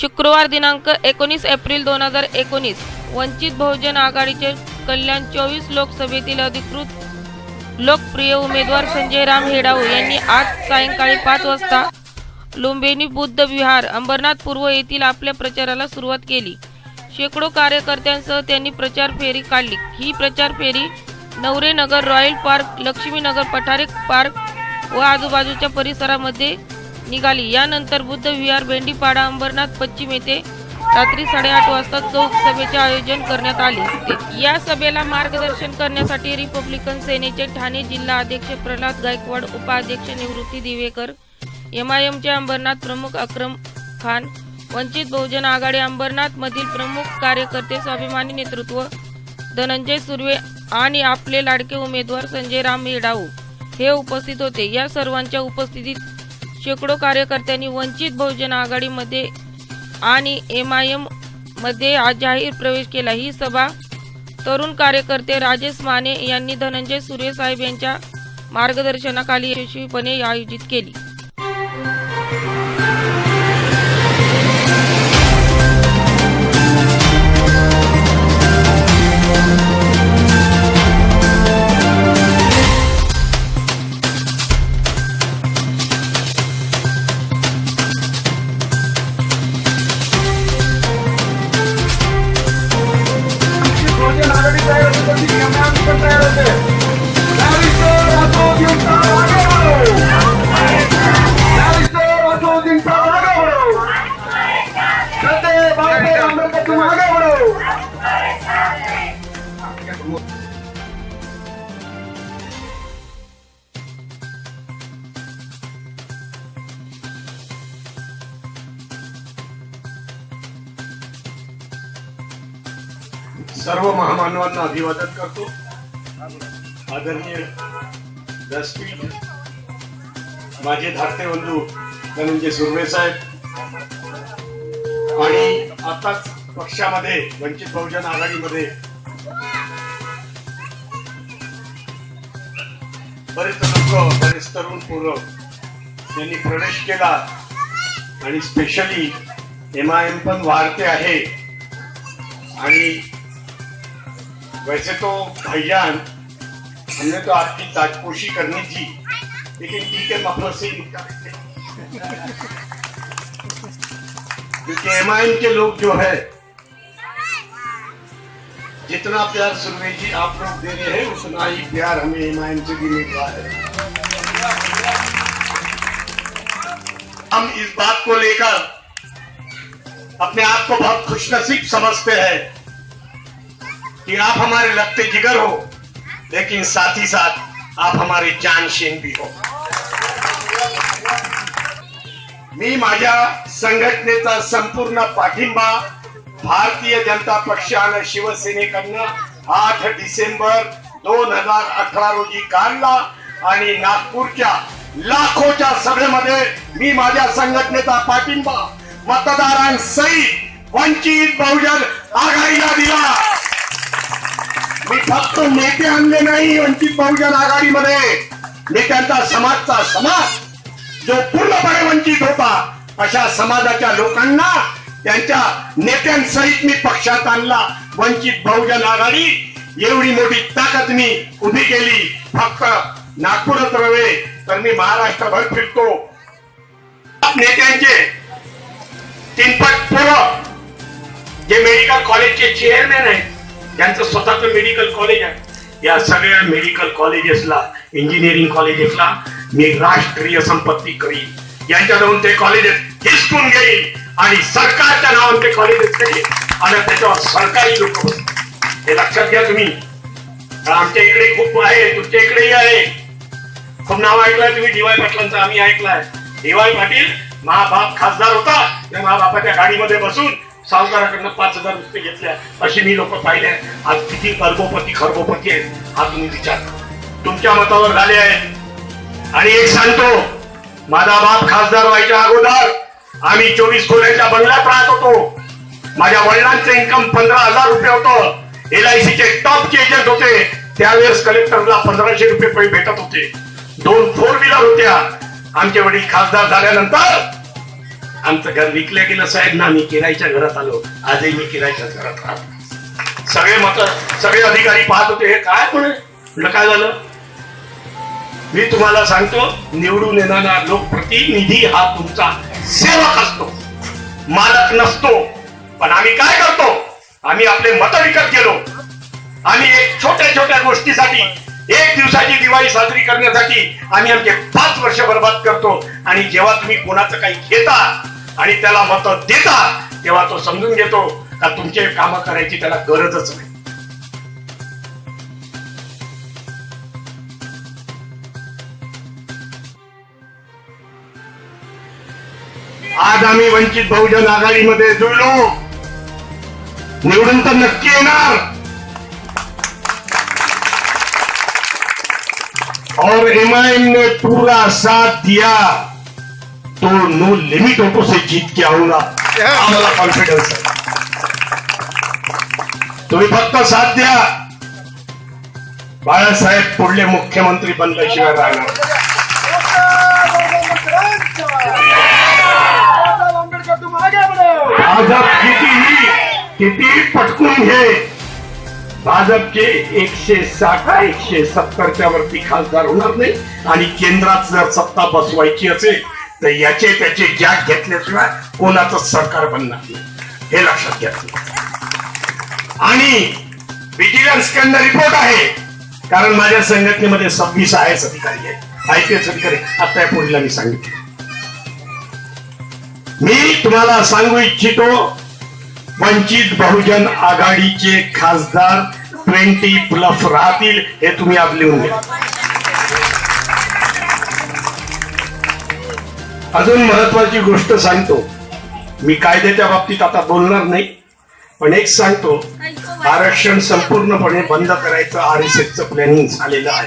शुक्रवार दिनांक एकोणीस एप्रिल दोन हजार एकोणीस. वंचित बहुजन आघाडीचे कल्याण चोवीस लोकसभेतील अधिकृत लोकप्रिय उमेदवार संजय राम हेडाऊ यांनी आज सायंकाळी पाच वाजता लुंबिनी बुद्ध विहार अंबरनाथ पूर्व येथील आपल्या प्रचाराला सुरुवात केली. शेकडो कार्यकर्त्यांसह त्यांनी प्रचार फेरी काढली. ही प्रचार फेरी Navare Nagar royal park Laxminagar Pathare park व आजूबाजूच्या परिसरामध्ये निघाली. यानंतर बुद्ध विहार भेंडीपाडा अंबरनाथ पश्चिम येथे रात्री साडेआठ वाजता चौक सभेचे आयोजन करण्यात आले. या सभेला मार्गदर्शन करण्यासाठी रिपब्लिकन सेनेचे ठाणे जिल्हा अध्यक्ष प्रल्हाद गायकवाड उपाध्यक्ष निवृत्ती दिवेकर एमआयएमचे अंबरनाथ प्रमुख अक्रम खान वंचित बहुजन आघाडी अंबरनाथ मधील प्रमुख कार्यकर्ते स्वाभिमानी नेतृत्व धनंजय सुर्वे आणि आपले लाडके उमेदवार संजय राम येडाऊ हे उपस्थित होते. या सर्वांच्या उपस्थितीत शेकडो कार्यकर्त्यांनी वंचित बहुजन आघाडीमध्ये आणि एम आय एममध्ये आज जाहीर प्रवेश केला. ही सभा तरुण कार्यकर्ते राजेश माने यांनी धनंजय सूर्यसाहेब साहेब यांच्या मार्गदर्शनाखाली यशस्वीपणे आयोजित केली. છે सर्व महामानवांना अभिवादन करतो. आदरणीय व्यासपीठ माझे धाकटे बंधू धनंजय सुर्वे साहेब आणि आताच पक्षामध्ये वंचित बहुजन आघाडीमध्ये बरेच लोक बरेच तरुण पोरं यांनी प्रवेश केला. आणि स्पेशली एम आय एम पण वाढते आहे. आणि वैसे तो भाईजान हमने तो आपकी ताजपोशी करनी थी, लेकिन ठीक है से क्योंकि एम के लोग जो है, जितना प्यार सुरवे जी आप लोग दे रहे हैं, उतना ही प्यार हमें एम से भी मिल रहा है। हम इस बात को लेकर अपने आप को बहुत खुशनसीब समझते हैं। कि आप हमारे लगते जिगर हो लेकिन साथ ही साथ आप हमारे जानशीन भी हो। मी माझ्या संघटनेचा संपूर्ण पाठिंबा भारतीय जनता पक्ष आणि शिवसेनेकडनं आठ डिसेंबर दोन हजार अठरा रोजी काढला आणि नागपूरच्या लाखोच्या सभेमध्ये मी माझ्या संघटनेचा पाठिंबा मतदारांसहित वंचित बहुजन आघाडीला दिला. मी फक्त नेते आणले नाही वंचित बहुजन आघाडीमध्ये नेत्यांचा समाजचा समाज जो पूर्णपणे वंचित होता अशा समाजाच्या लोकांना त्यांच्या नेत्यांसहित मी पक्षात आणला. वंचित बहुजन आघाडी एवढी मोठी ताकद मी उभी केली. फक्त नागपूरच नव्हे तर मी महाराष्ट्रभर फिरतो. नेत्यांचे तीनपट पोरं जे मेडिकल कॉलेजचे चेअरमॅन आहेत त्यांचं स्वतःचं मेडिकल कॉलेज आहे. या सगळ्या मेडिकल कॉलेजेसला इंजिनिअरिंग कॉलेजेसला मी राष्ट्रीय संपत्ती करीन. जाऊन ते कॉलेजेस हिसकून घेईल आणि सरकारच्या नावाने ते कॉलेजेस करीन. आणि त्याच्यावर सरकारी लोक हे लक्षात घ्या तुम्ही. आमच्या इकडे खूप आहे तुमच्या इकडेही आहे. खूप नाव ऐकलंय तुम्ही डीवाय पाटलांचं आम्ही ऐकलंय. डीवाय पाटील महाबाप खासदार होता. त्या महाबापाच्या गाडीमध्ये बसून सावकाराकडनं पाच हजार रुपये घेतल्या अशी मी लोक पाहिले आज किती कर्बोपती खरबोपती आहेत हा तुम्ही विचार तुमच्या मतावर झाले आहेत आणि एक सांगतो माझा बाप खासदार व्हायच्या अगोदर आम्ही चोवीस खोल्याच्या बंगल्यात राहत होतो. माझ्या वडिलांचं इन्कम पंधरा हजार रुपये होतं. एल आय चे टॉपचे एजंट होते. त्यावेळेस कलेक्टरला पंधराशे रुपये पै भेटत होते. दोन फोर व्हीलर होत्या. आमचे वडील खासदार झाल्यानंतर आमचं घर विकलं गेलं साहेब ना मी किरायच्या घरात आलो. आजही मी किरायच्या घरात राहतो. सगळे मत सगळे अधिकारी पाहत होते हे काय पण म्हटलं काय झालं? मी तुम्हाला सांगतो निवडून येणारा लोकप्रतिनिधी हा तुमचा सेवक असतो. मालक नसतो. पण आम्ही काय करतो? आम्ही आपले मत विकत गेलो. आम्ही एक छोट्या छोट्या गोष्टीसाठी एक दिवसाची दिवाळी साजरी करण्यासाठी आम्ही आमचे पाच वर्ष बर्बाद करतो. आणि जेव्हा तुम्ही कोणाचं काही घेता आणि त्याला मत देता तेव्हा तो समजून घेतो का तुमचे काम करायची त्याला गरजच नाही. आज आम्ही वंचित बहुजन आघाडीमध्ये जुळलो. निवडून तर नक्की येणार. और एमआईएम ने पूरा साथ दिया तो नो लिमिट ऑटो से जीत के आऊँगा। आम्हाला कॉन्फिडन्स आहे तुम्ही फक्त साथ द्या। बाळासाहेब पुढले मुख्यमंत्री बनल्याशिवाय राहणार भाजप कितीही किती पटकून घे भाजपचे एकशे साठ एकशे सत्तरच्या वरती खासदार होणार नाही आणि केंद्रात जर सत्ता बसवायची असेल तर याचे त्याचे जॅक घेतल्याशिवाय कोणाचं सरकार बनणार नाही. हे लक्षात घ्या. आणि विजिलन्स कडनं रिपोर्ट आहे. कारण माझ्या संघटनेमध्ये सव्वीस आय एस अधिकारी आहेत. आय पी एस अधिकारी. आता या पुढील मी सांगितलं. मी तुम्हाला सांगू इच्छितो वंचित बहुजन आघाडीचे खासदार ट्वेंटी प्लस राहतील हे तुम्ही आज लिहून घ्या. अजून महत्वाची गोष्ट सांगतो. मी कायद्याच्या बाबतीत आता बोलणार नाही पण एक सांगतो आरक्षण संपूर्णपणे बंद करायचं आर एस एसचं प्लॅनिंग झालेलं आहे.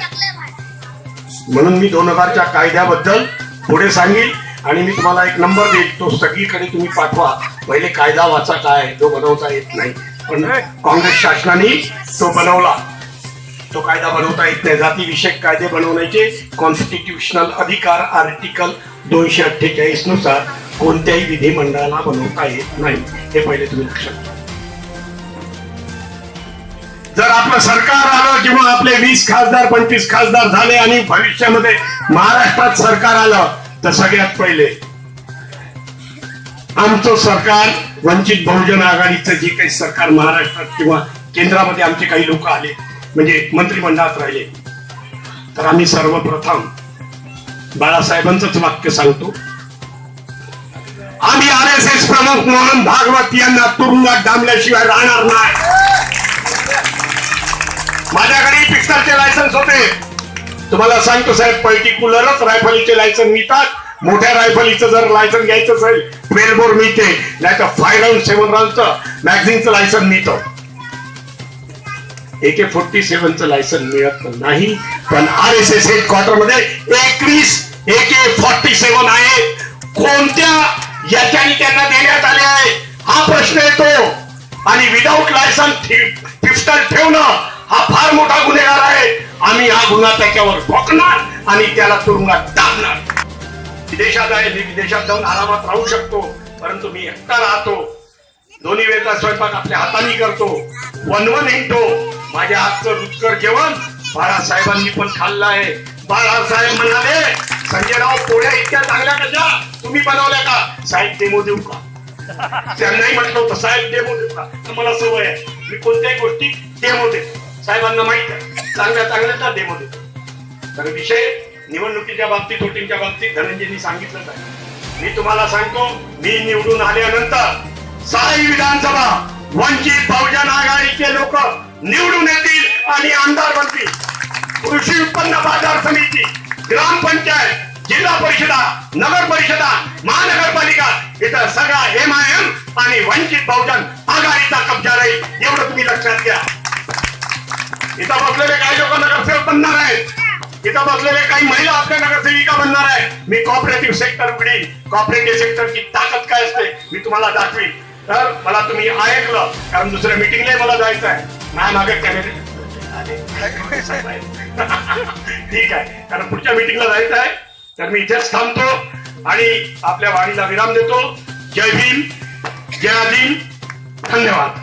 म्हणून मी दोन हजारच्या कायद्याबद्दल पुढे सांगेल. आणि मी तुम्हाला एक नंबर देईल तो सगळीकडे तुम्ही पाठवा. पहिले कायदा वाचा काय तो बनवता येत नाही. पण काँग्रेस शासनाने तो बनवला. तो कायदा बनवता येत नाही. जातीविषयक कायदे बनवण्याचे कॉन्स्टिट्युशनल अधिकार आर्टिकल दोनशे अठ्ठेचाळीसनुसार कोणत्याही विधिमंडळाला बनवता येत नाही. हे पहिले तुम्ही लक्षात घ्या. जर आपलं सरकार आलं किंवा आपले वीस खासदार पंचवीस खासदार झाले आणि भविष्यामध्ये महाराष्ट्रात सरकार आलं तर सगळ्यात पहिले आमचं सरकार वंचित बहुजन आघाडीचं जे काही सरकार महाराष्ट्रात किंवा केंद्रामध्ये आमचे काही लोक आले म्हणजे मंत्रिमंडळात राहिले तर आम्ही सर्वप्रथम बाळासाहेबांचंच वाक्य सांगतो. आम्ही आर एस एस प्रमुख मोहन भागवत यांना तुरुंगात डांबल्याशिवाय राहणार नाही. माझ्याकडे पिक्चरचे लायसन्स होते. तुम्हाला सांगतो साहेब पर्टिक्युलरच रायफलीचे लायसन मिळतात. मोठ्या रायफलीचं जर लायसन घ्यायचं असेल ट्वेल्व बोर मिळते नाही तर फाय राऊंड सेव्हन राऊंडचं मॅगझिनचं लायसन मिळतं. एके फोर्टी सेव्हनचं लायसन मिळत नाही पण आर एस एस हेडक्वार्टरमध्ये एकवीस एके फॉर्टी सेव्हन आहे. कोणत्या याच्याने त्यांना देण्यात आले आहे? हा प्रश्न येतो. आणि विदाऊट लायसन पिस्टल ठेवणं हा फार मोठा गुन्हेगार आहे. आम्ही हा गुन्हा त्याच्यावर ठोकणार आणि त्याला तुरुंगात टाकणार. विदेशात आहे मी विदेशात जाऊन आरामात राहू शकतो परंतु मी एकटा राहतो. दोन्ही वेळचा स्वयंपाक आपल्या हाताने करतो. वनवन हिंडतो. माझ्या हातचं रुचकर जेवण बाळासाहेबांनी पण खाल्लं आहे. बाळासाहेब म्हणाले संजयराव पोळ्या इतक्या चांगल्या कशा? तुम्ही बनवल्या का? साहेब डेमो देऊ का? त्यांनाही म्हटलं होतं साहेब डेमो देऊ का? तर मला सवय आहे. मी कोणत्याही गोष्टी डेमो देतो. साहेबांना माहीत आहे. चांगल्या चांगल्याचा डेमो देतो तर विषय निवडणुकीच्या बाबतीत वोटिंगच्या बाबतीत धनंजयनी सांगितलंच आहे. मी तुम्हाला सांगतो मी निवडून आल्यानंतर साई विधानसभा वंचित बहुजन आघाडीचे लोक निवडून येतील आणि आमदार बनतील. कृषी उत्पन्न बाजार समिती ग्रामपंचायत जिल्हा परिषदा नगर परिषदा महानगरपालिका इथं सगळा एम आय एम आणि वंचित बहुजन आघाडीचा कब्जा राहील. एवढं तुम्ही लक्षात घ्या. इथं बसलेले काही लोक नगरसेवक बनणार आहेत. इथं बसलेले काही महिला आपल्या नगरसेविका बनणार आहेत. मी कॉपरेटिव्ह सेक्टर उघडील कॉपरेटिव्ह सेक्टरची ताकद काय असते मी तुम्हाला दाखवीन. तर मला तुम्ही ऐकलं कारण दुसऱ्या मिटिंगला मला जायचं आहे. नाही मागे कॅमेरे ठीक आहे. कारण पुढच्या मिटिंगला जायचं आहे. तर मी इथेच थांबतो आणि आपल्या वाणीला विराम देतो. जय भीम. जय भीम धन्यवाद.